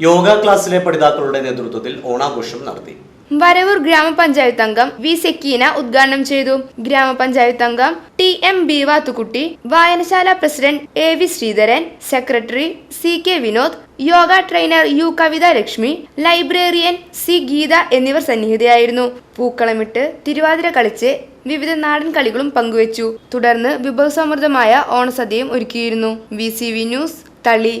യോഗ ക്ലാസ്സിലെ പഠിതാക്കളുടെ നേതൃത്വത്തിൽ ഓണാഘോഷം നടത്തി. വരവൂർ ഗ്രാമപഞ്ചായത്ത് അംഗം വി സെക്കീന ഉദ്ഘാടനം ചെയ്തു. ഗ്രാമപഞ്ചായത്ത് അംഗം ടി എം ബി വാത്തുക്കുട്ടി വായനശാല president A V Sreedharan secretary C K Vinod yoga trainer U Kavitha Lakshmi librarian C Geetha എന്നിവർ സന്നിഹിതയായിരുന്നു. പൂക്കളമിട്ട് തിരുവാതിര കളിച്ച് വിവിധ നാടൻ കളികളും പങ്കുവച്ചു. തുടർന്ന് വിഭവസമൃദ്ധമായ ഓണസദ്യയും ഒരുക്കിയിരുന്നു. V news Thali.